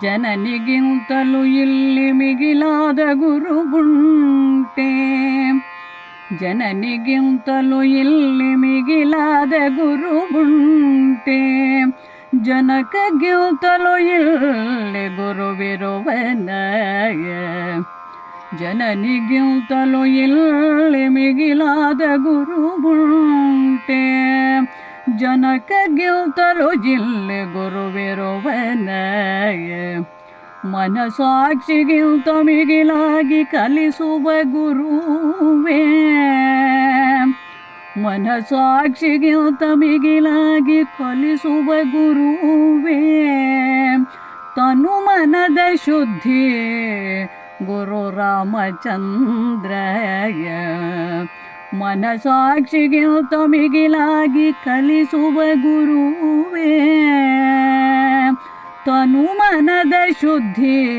ಜನನಿಗಿಂತಲೂ ಇಲ್ಲಿ ಮಿಗಿಲಾದ ಗುರುಗುಂಟೆ ಜನನಿಗಿಂತಲೂ ಇಲ್ಲಿ ಮಿಗಿಲಾದ ಗುರುಗುಂಟೆ ಜನಕಗಿಂತಲೂ ಇಲ್ಲಿ ಗುರುವಿರುವನ ಜನನಿಗಿಂತಲೂ ಇಲ್ಲಿ ಮಿಗಿಲಾದ ಗುರುಗುಂಟೆ ಜನಕಗಿಂತಲೂ ಜಿಲ್ಲೆ ಗುರುವಿರುವನ ಮನಸಾಕ್ಷಿಗಿಂತ ಮಿಗಿಲಾಗಿ ಕಲಿಸುವ ಗುರುವೇ. ಮನಸಾಕ್ಷಿಗಿಂತ ಮಿಗಿಲಾಗಿ ಕಲಿಸುವ ಗುರುವೇ. ತನು ಮನದ ಶುದ್ಧಿ ಗುರು ರಾಮಚಂದ್ರಯ ಮನಸಾಕ್ಷಿಗಿಂತ ತಮಿಗಿಲಾಗಿ ಕಲಿಸುವ ಗುರುವೇ. ತನು ಮನದ ಶುದ್ಧಿ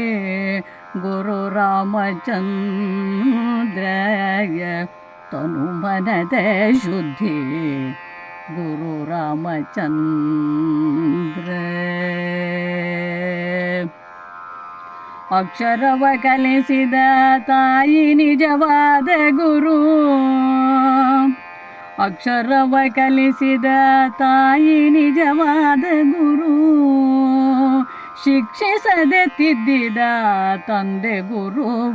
ಗುರು ರಾಮಚಂದ್ರಯ ತನು ಮನದ ಶುದ್ಧಿ ಗುರು ರಾಮಚಂದ್ರ ಅಕ್ಷರವ ಕಲಿಸಿದ ತಾಯಿ ನಿಜವಾದ ಗುರು. ಅಕ್ಷರವ ಕಲಿಸಿದ ತಾಯಿ ನಿಜವಾದ ಗುರು. ಶಿಕ್ಷಿಸದೆ ತಿದ್ದಿದ ತಂದೆ ಗುರು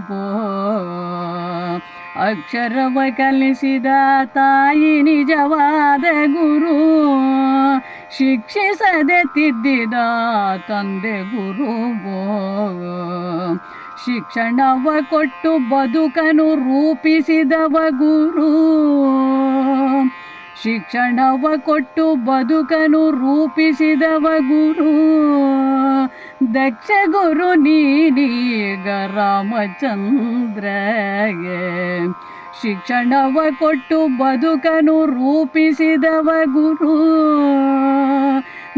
ಅಕ್ಷರವ ಕಲಿಸಿದ ತಾಯಿ ನಿಜವಾದ ಗುರು. ಶಿಕ್ಷಿಸದೆ ತಿದ್ದಿದ ತಂದೆ ಗುರು ಶಿಕ್ಷಣವ ಕೊಟ್ಟು ಬದುಕನು ರೂಪಿಸಿದವ ಗುರು. ಶಿಕ್ಷಣವ ಕೊಟ್ಟು ಬದುಕನು ರೂಪಿಸಿದವ ಗುರು. ದಕ್ಷ ಗುರು ನೀನೀಗ ರಾಮಚಂದ್ರಗೆ. ಶಿಕ್ಷಣವ ಕೊಟ್ಟು ಬದುಕನು ರೂಪಿಸಿದವ ಗುರು.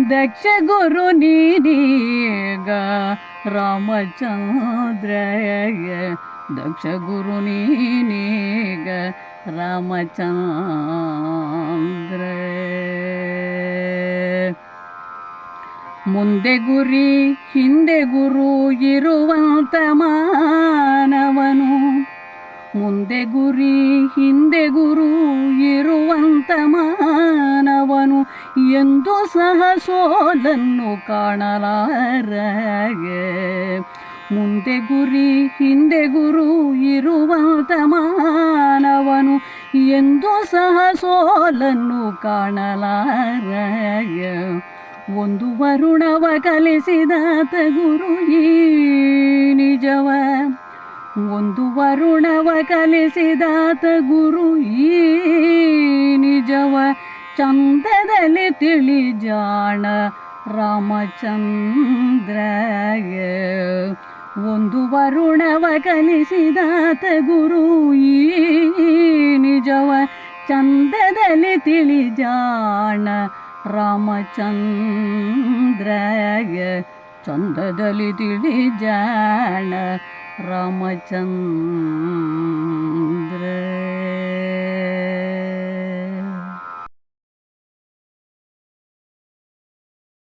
ದಕ್ಷ ಗುರು ನೀನೀಗ ರಾಮಚಂದ್ರಯ ದಕ್ಷ ಗುರು ನೀನೀಗ ರಾಮಚಂದ್ರ ಮುಂದೆ ಗುರಿ, ಹಿಂದೆ ಗುರು ಇರುವಂತ ಮಾನವನು. ಮುಂದೆ ಗುರಿ, ಹಿಂದೆ ಗುರು ಎಂದು ಸಹ ಸೋಲನ್ನು ಕಾಣಲಾರಗೆ. ಮುಂದೆ ಗುರಿ, ಹಿಂದೆ ಗುರು ಇರುವ ತಮಾನವನು ಎಂದು ಸಹ ಸೋಲನ್ನು ಕಾಣಲಾರಯ ಒಂದು ವರುಣವ ಕಲಿಸಿದಾತ ಗುರು ಈ ನಿಜವ. ಒಂದು ವರುಣವ ಕಲಿಸಿದಾತ ಗುರು ಈ ನಿಜವ. ಚಂದದಲ್ಲಿ ತಿಳಿಜಾಣ ರಾಮಚಂದ್ರಯ ಒಂದು ವರುಣವ ಕಲಿಸಿದಾತ ಗುರು ಈ ನಿಜವ ಚಂದದಲ್ಲಿ ತಿಳಿಜಾಣ ರಾಮಚಂದ್ರಯ ಚಂದದಲ್ಲಿ ತಿಳಿಜಾಣ ರಾಮಚಂದ್ರ